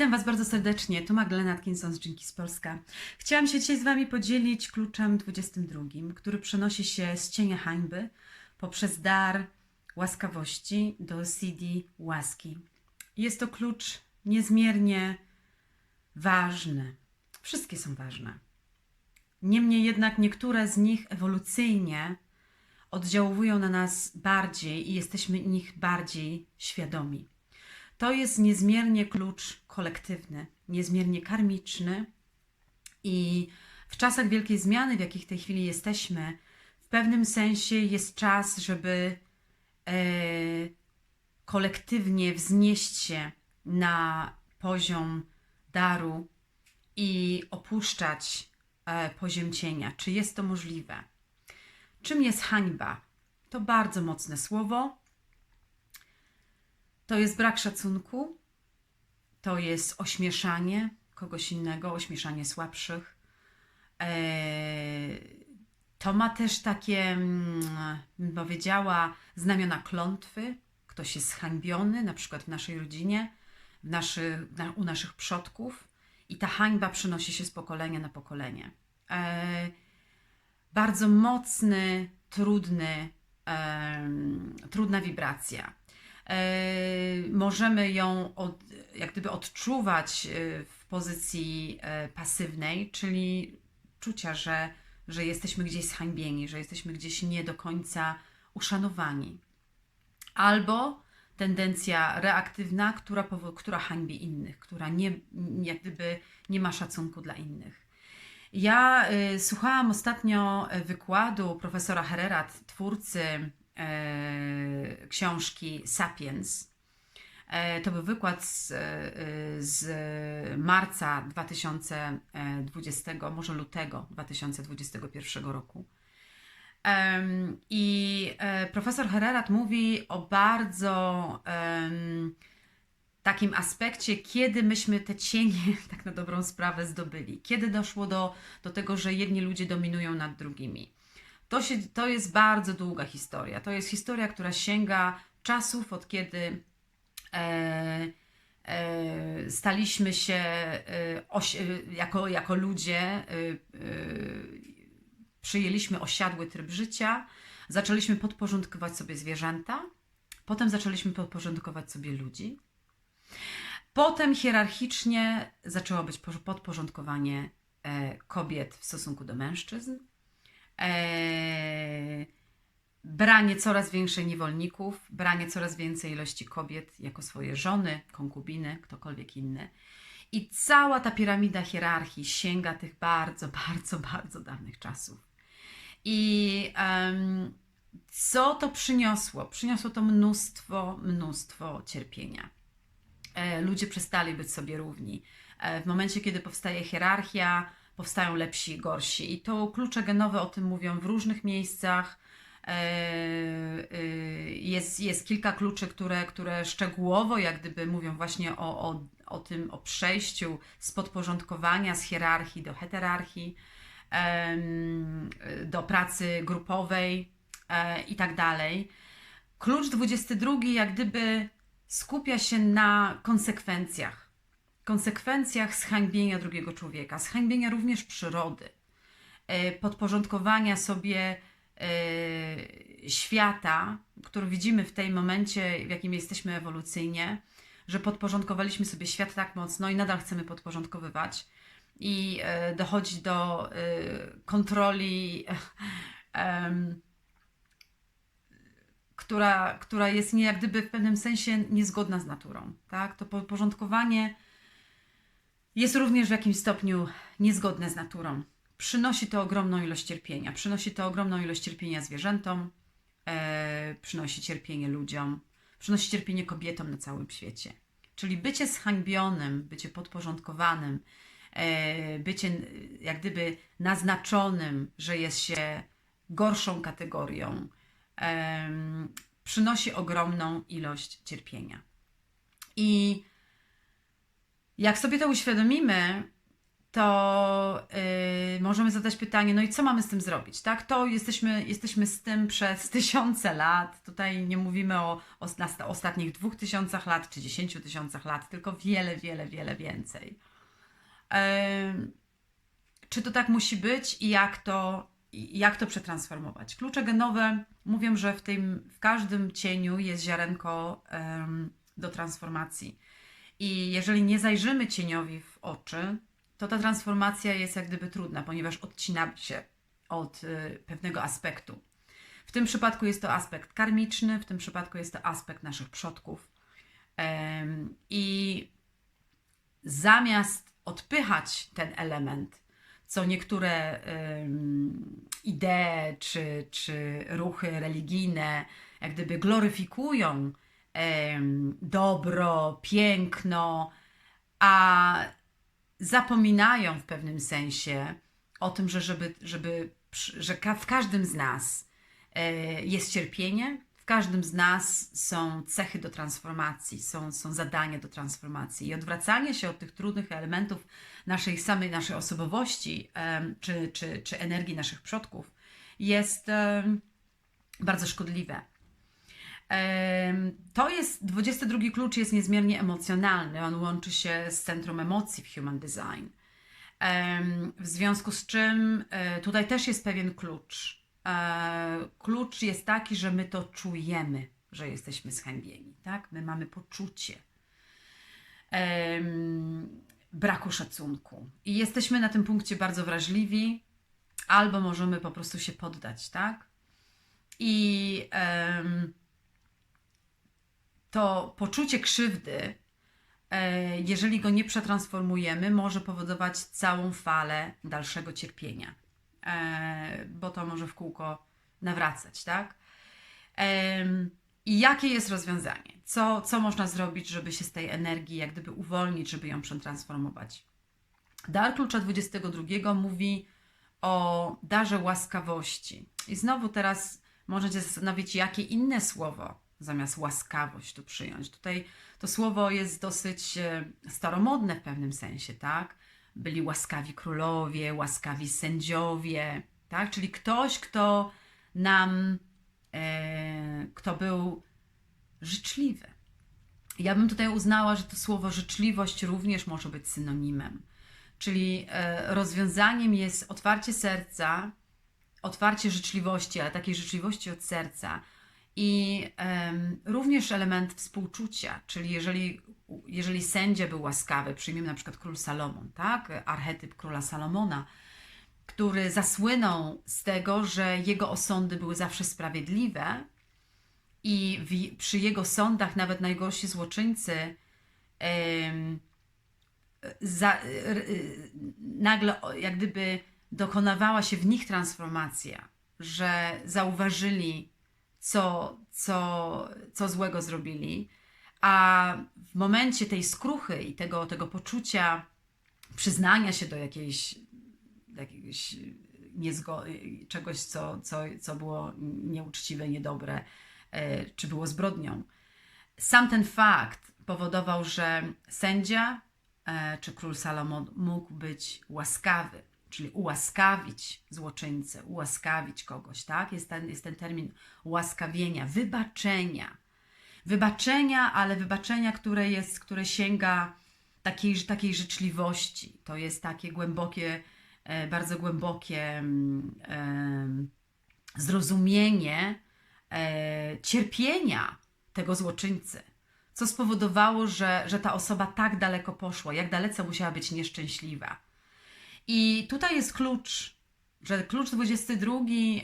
Witam Was bardzo serdecznie. Tu Magdalena Atkinson z Dzięki z Polska. Chciałam się dzisiaj z Wami podzielić kluczem 22, który przenosi się z cienia hańby poprzez dar łaskawości do CD łaski. Jest to klucz niezmiernie ważny. Wszystkie są ważne. Niemniej jednak niektóre z nich ewolucyjnie oddziałują na nas bardziej i jesteśmy nich bardziej świadomi. To jest niezmiernie klucz kolektywny, niezmiernie karmiczny i w czasach wielkiej zmiany, w jakich w tej chwili jesteśmy, w pewnym sensie jest czas, żeby e, kolektywnie wznieść się na poziom daru i opuszczać e, poziom cienia. Czy jest to możliwe? Czym jest hańba? To bardzo mocne słowo. To jest brak szacunku, to jest ośmieszanie kogoś innego, ośmieszanie słabszych. Eee, to ma też takie, mm, bym powiedziała, znamiona klątwy. Ktoś jest zhańbiony, na przykład w naszej rodzinie, w naszy, na, u naszych przodków, i ta hańba przenosi się z pokolenia na pokolenie. Eee, bardzo mocny, trudny, trudna wibracja. E, możemy ją od, jak gdyby odczuwać e, w pozycji e, pasywnej, czyli czucia, że, że jesteśmy gdzieś zhańbieni, że jesteśmy gdzieś nie do końca uszanowani. Albo tendencja reaktywna, która, która hańbi innych, która nie, jak gdyby nie ma szacunku dla innych. Ja y, słuchałam ostatnio wykładu profesora Herrera, twórcy książki Sapiens. E, to był wykład z, e, z marca 2020, może lutego 2021 roku. I e, profesor Herrerat mówi o bardzo takim aspekcie, kiedy myśmy te cienie, tak na dobrą sprawę, zdobyli. Kiedy doszło do, do tego, że jedni ludzie dominują nad drugimi. To, się, to jest bardzo długa historia. To jest historia, która sięga czasów, od kiedy e, e, staliśmy się e, osi, jako, jako ludzie, e, e, przyjęliśmy osiadły tryb życia, zaczęliśmy podporządkować sobie zwierzęta, potem zaczęliśmy podporządkować sobie ludzi. Potem hierarchicznie zaczęło być podporządkowanie e, kobiet w stosunku do mężczyzn e, branie coraz większej niewolników, branie coraz więcej ilości kobiet jako swoje żony, konkubiny, ktokolwiek inny. I cała ta piramida hierarchii sięga tych bardzo, bardzo, bardzo dawnych czasów. I um, co to przyniosło? Przyniosło to mnóstwo, mnóstwo cierpienia. E, ludzie przestali być sobie równi. E, w momencie, kiedy powstaje hierarchia, powstają lepsi i gorsi. I to klucze genowe o tym mówią w różnych miejscach. E, e, jest, jest kilka kluczy, które, które szczegółowo jak gdyby mówią właśnie o, o, o tym, o przejściu z podporządkowania, z hierarchii do heterarchii, do pracy grupowej e, i tak dalej. Klucz 22 jak gdyby skupia się na konsekwencjach konsekwencjach zhańbienia drugiego człowieka, zhańbienia również przyrody, e, podporządkowania sobie e, świata, który widzimy w tym momencie, w jakim jesteśmy ewolucyjnie, że podporządkowaliśmy sobie świat tak mocno i nadal chcemy podporządkowywać. I e, dochodzi do kontroli, która, która jest nie, jak gdyby w pewnym sensie niezgodna z naturą. Tak? To podporządkowanie jest również w jakimś stopniu niezgodne z naturą. Przynosi to ogromną ilość cierpienia. Przynosi to ogromną ilość cierpienia zwierzętom, e, przynosi cierpienie ludziom, przynosi cierpienie kobietom na całym świecie. Czyli bycie zhańbionym, bycie podporządkowanym, e, bycie jak gdyby naznaczonym, że jest się gorszą kategorią, e, przynosi ogromną ilość cierpienia. I jak sobie to uświadomimy, to yy, możemy zadać pytanie, no i co mamy z tym zrobić, tak? To jesteśmy, jesteśmy z tym przez tysiące lat. Tutaj nie mówimy o, o ostatnich dwóch tysiącach lat czy dziesięciu tysiącach lat, tylko wiele, wiele, wiele więcej. Em, czy to tak musi być i jak to, jak to przetransformować? Klucze genowe mówią, że w, tym, w każdym cieniu jest ziarenko em, do transformacji. I jeżeli nie zajrzymy cieniowi w oczy, to ta transformacja jest jak gdyby trudna, ponieważ odcinamy się od y, pewnego aspektu. W tym przypadku jest to aspekt karmiczny, w tym przypadku jest to aspekt naszych przodków. I zamiast odpychać ten element, co niektóre idee czy, czy ruchy religijne jak gdyby gloryfikują dobro, piękno, a zapominają w pewnym sensie o tym, że, żeby, żeby, że w każdym z nas e, jest cierpienie, w każdym z nas są cechy do transformacji, są, są zadania do transformacji. I odwracanie się od tych trudnych elementów naszej samej naszej osobowości czy, czy, czy energii naszych przodków jest bardzo szkodliwe. To jest, 22 klucz jest niezmiernie emocjonalny. On łączy się z centrum emocji w Human Design. W związku z czym e, tutaj też jest pewien klucz. E, Klucz jest taki, że my to czujemy, że jesteśmy zhańbieni, tak? My mamy poczucie braku szacunku. I jesteśmy na tym punkcie bardzo wrażliwi, albo możemy po prostu się poddać, tak? I em, to poczucie krzywdy, e, jeżeli go nie przetransformujemy, może powodować całą falę dalszego cierpienia, e, bo to może w kółko nawracać, tak? I jakie jest rozwiązanie? Co, co można zrobić, żeby się z tej energii jak gdyby uwolnić, żeby ją przetransformować? Dar klucza 22 mówi o darze łaskawości. I znowu teraz możecie zastanowić, jakie inne słowo zamiast łaskawość tu przyjąć. Tutaj to słowo jest dosyć e, staromodne w pewnym sensie, tak? Byli łaskawi królowie, łaskawi sędziowie, tak? Czyli ktoś, kto nam, e, kto był życzliwy. Ja bym tutaj uznała, że to słowo życzliwość również może być synonimem. Czyli e, rozwiązaniem jest otwarcie serca, otwarcie życzliwości, ale takiej życzliwości od serca. I em, również element współczucia, czyli jeżeli, jeżeli sędzia był łaskawy, przyjmiemy na przykład król Salomon, tak? Archetyp króla Salomona, który zasłynął z tego, że jego osądy były zawsze sprawiedliwe i w, przy jego sądach nawet najgorsi złoczyńcy em, za, nagle jak gdyby dokonywała się w nich transformacja, że zauważyli, co, co, co złego zrobili, a w momencie tej skruchy i tego, tego poczucia przyznania się do jakiejś, do jakiegoś niezgo- czegoś, co, co, co było nieuczciwe, niedobre, e, czy było zbrodnią, sam ten fakt powodował, że sędzia e, czy król Salomon mógł być łaskawy, czyli ułaskawić złoczyńcę, ułaskawić kogoś, tak? Jest ten, jest ten termin łaskawienia, wybaczenia. Wybaczenia, ale wybaczenia, które jest, które sięga takiej, takiej życzliwości. To jest takie głębokie, e, bardzo głębokie mm, em, zrozumienie e, cierpienia tego złoczyńcy, co spowodowało, że, że ta osoba tak daleko poszła, jak dalece musiała być nieszczęśliwa. I tutaj jest klucz, że klucz 22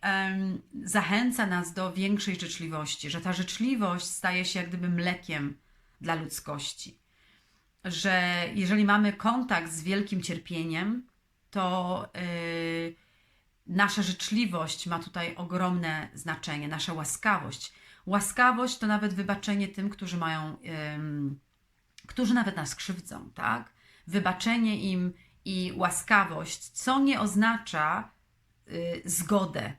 em, zachęca nas do większej życzliwości, że ta życzliwość staje się jak gdyby mlekiem dla ludzkości. Że jeżeli mamy kontakt z wielkim cierpieniem, to yy, nasza życzliwość ma tutaj ogromne znaczenie, nasza łaskawość. Łaskawość to nawet wybaczenie tym, którzy mają, ym, którzy nawet nas krzywdzą, tak? Wybaczenie im i łaskawość, co nie oznacza y, zgodę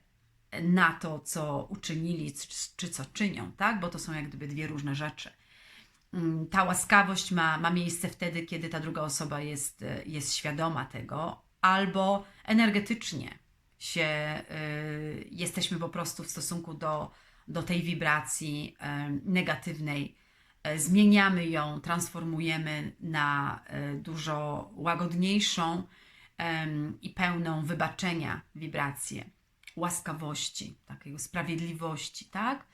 na to, co uczynili, czy, czy co czynią, tak? Bo to są jak gdyby dwie różne rzeczy. mm, ta łaskawość ma, ma miejsce wtedy, kiedy ta druga osoba jest, e, jest świadoma tego, albo energetycznie się y, jesteśmy po prostu w stosunku do, do tej wibracji y, negatywnej. Y, zmieniamy ją, transformujemy na y, dużo łagodniejszą i pełną wybaczenia wibrację, łaskawości, takiej sprawiedliwości, tak?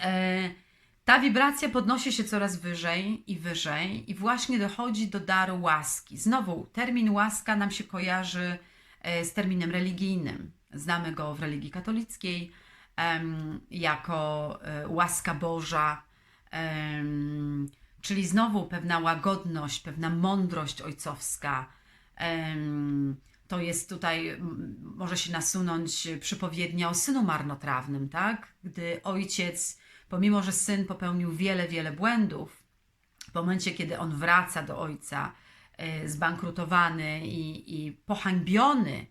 E, ta wibracja podnosi się coraz wyżej i wyżej, i właśnie dochodzi do daru łaski. Znowu, termin łaska nam się kojarzy e, z terminem religijnym. Znamy go w religii katolickiej jako e, łaska Boża, czyli znowu pewna łagodność, pewna mądrość ojcowska. To jest tutaj, może się nasunąć przypowiednia o synu marnotrawnym, tak? Gdy ojciec, pomimo że syn popełnił wiele, wiele błędów, w momencie, kiedy on wraca do ojca, e, zbankrutowany i, i pohańbiony,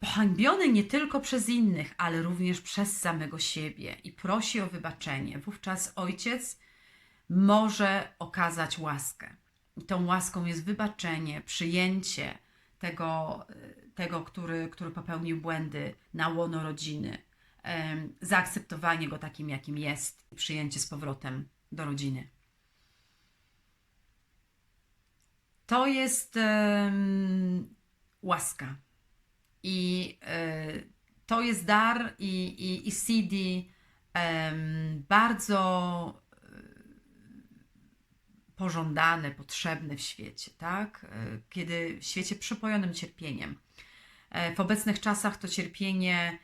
pohańbiony nie tylko przez innych, ale również przez samego siebie i prosi o wybaczenie, wówczas ojciec może okazać łaskę. I tą łaską jest wybaczenie, przyjęcie tego, e, tego który, który popełnił błędy na łono rodziny, em, zaakceptowanie go takim, jakim jest, i przyjęcie z powrotem do rodziny. To jest em, łaska. I e, to jest dar i, i, i CD bardzo e, pożądane, potrzebne w świecie, tak? E, Kiedy w świecie przepojonym cierpieniem. W obecnych czasach to cierpienie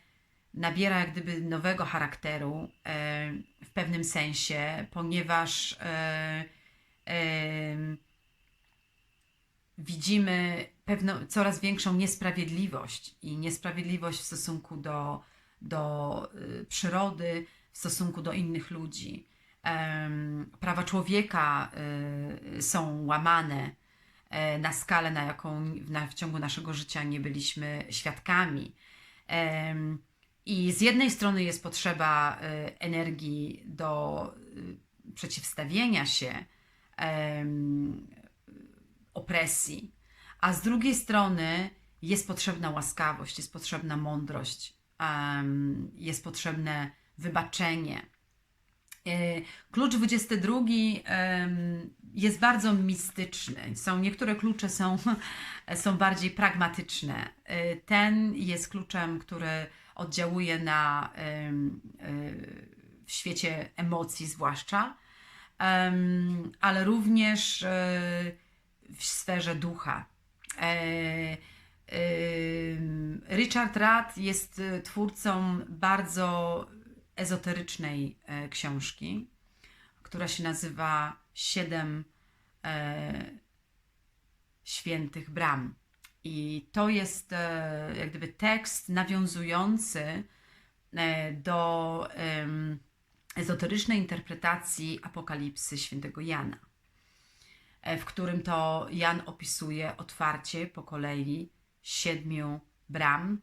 nabiera jak gdyby nowego charakteru w pewnym sensie, ponieważ widzimy pewną, coraz większą niesprawiedliwość i niesprawiedliwość w stosunku do, do y, przyrody, w stosunku do innych ludzi. Prawa człowieka y, są łamane e, na skalę, na jaką w ciągu naszego życia nie byliśmy świadkami. I z jednej strony jest potrzeba y, energii do przeciwstawienia się opresji, a z drugiej strony jest potrzebna łaskawość, jest potrzebna mądrość, jest potrzebne wybaczenie. E, Klucz 22 em, jest bardzo mistyczny. Są, niektóre klucze są, są bardziej pragmatyczne. E, Ten jest kluczem, który oddziałuje na e, w świecie emocji zwłaszcza, ale również w sferze ducha. E, em, Richard Rath jest e, twórcą bardzo ezoterycznej e, książki, która się nazywa Siedem e, Świętych Bram. I to jest e, jak gdyby tekst nawiązujący e, do ezoterycznej interpretacji Apokalipsy świętego Jana, e, w którym to Jan opisuje otwarcie po kolei siedmiu bram,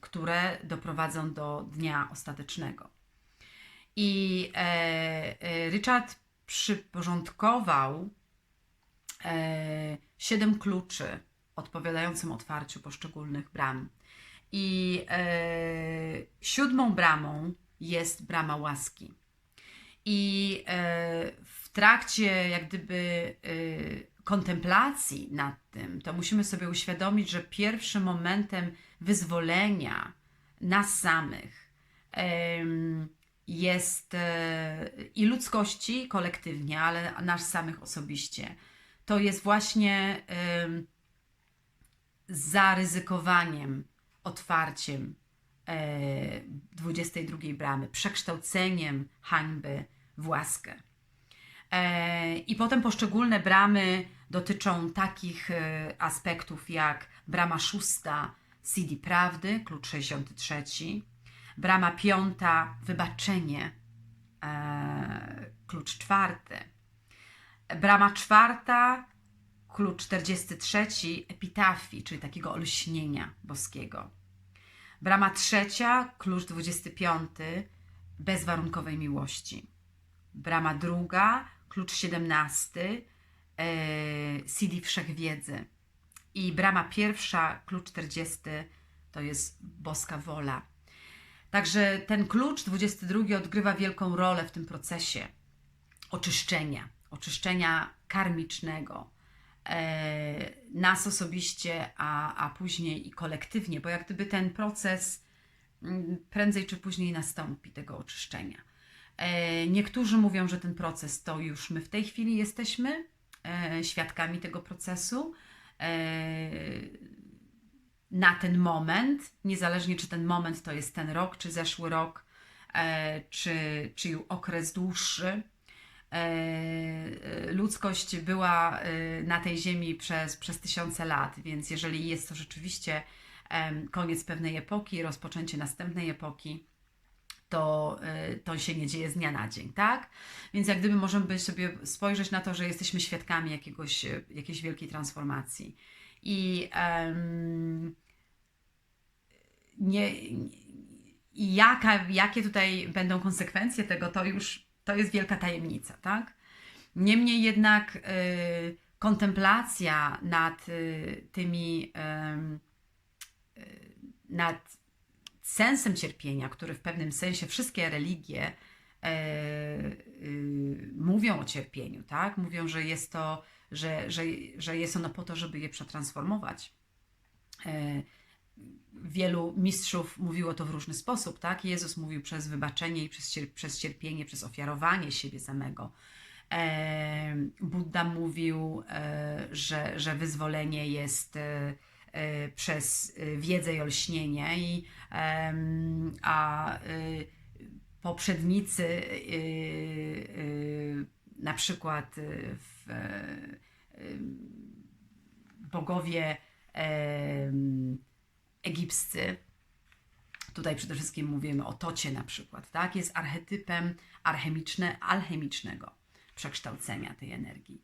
które doprowadzą do dnia ostatecznego. I e, e, Richard przyporządkował e, siedem kluczy odpowiadającym otwarciu poszczególnych bram. I e, siódmą bramą jest brama łaski. I e, trakcie jak gdyby e, kontemplacji nad tym, to musimy sobie uświadomić, że pierwszym momentem wyzwolenia nas samych jest e, i ludzkości kolektywnie, ale nas samych osobiście. To jest właśnie em, zaryzykowaniem, otwarciem e, 22 bramy, przekształceniem hańby w łaskę. E, I potem poszczególne bramy dotyczą takich e, aspektów jak brama szósta, CD prawdy, klucz 63, brama piąta, wybaczenie, e, klucz czwarty, brama czwarta, klucz 43, epitafii, czyli takiego olśnienia boskiego. Brama trzecia, klucz 25, bezwarunkowej miłości. Brama druga, klucz 17, e, CD Wszechwiedzy. I brama pierwsza, klucz 40, to jest boska wola. Także ten klucz 22 odgrywa wielką rolę w tym procesie oczyszczenia, oczyszczenia karmicznego e, nas osobiście, a, a później i kolektywnie, bo jak gdyby ten proces mm, prędzej czy później nastąpi tego oczyszczenia. E, niektórzy mówią, że ten proces to już my w tej chwili jesteśmy e, świadkami tego procesu. E, na ten moment, niezależnie czy ten moment to jest ten rok, czy zeszły rok, czy, czy okres dłuższy. Ludzkość była na tej ziemi przez, przez tysiące lat, więc jeżeli jest to rzeczywiście koniec pewnej epoki, rozpoczęcie następnej epoki, to, e, to się nie dzieje z dnia na dzień, tak? Więc jak gdyby możemy sobie spojrzeć na to, że jesteśmy świadkami jakiegoś, e, jakiejś wielkiej transformacji. I em, nie, jaka, jakie tutaj będą konsekwencje tego, to już to jest wielka tajemnica, tak? Niemniej jednak y, kontemplacja nad y, tymi, ym, y, nad sensem cierpienia, który w pewnym sensie wszystkie religie e, y, mówią o cierpieniu, tak? Mówią, że jest to, że, że, że jest ono po to, żeby je przetransformować. E, wielu mistrzów mówiło to w różny sposób, tak? Jezus mówił przez wybaczenie i przez, cier- przez cierpienie, przez ofiarowanie siebie samego. E, Buddha mówił, e, że, że wyzwolenie jest e, e, przez e, wiedzę i olśnienie, i, a e, poprzednicy, e, e, na przykład e, w, e, bogowie egipscy, tutaj przede wszystkim mówimy o Tocie na przykład, tak? Jest archetypem alchemiczne, alchemicznego przekształcenia tej energii.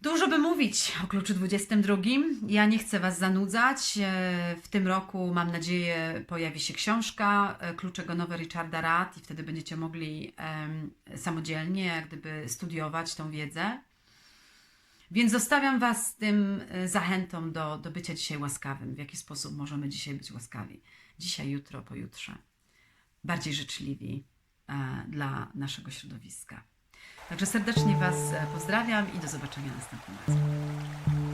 Dużo by mówić o kluczu 22. Ja nie chcę Was zanudzać. E, W tym roku, mam nadzieję, pojawi się książka e, Kluczego Nowe Richarda Rad i wtedy będziecie mogli samodzielnie jak gdyby studiować tą wiedzę. Więc zostawiam Was z tym e, zachętą do, do bycia dzisiaj łaskawym. W jaki sposób możemy dzisiaj być łaskawi? Dzisiaj, jutro, pojutrze. Bardziej życzliwi dla naszego środowiska. Także serdecznie Was e, pozdrawiam i do zobaczenia następnym razem.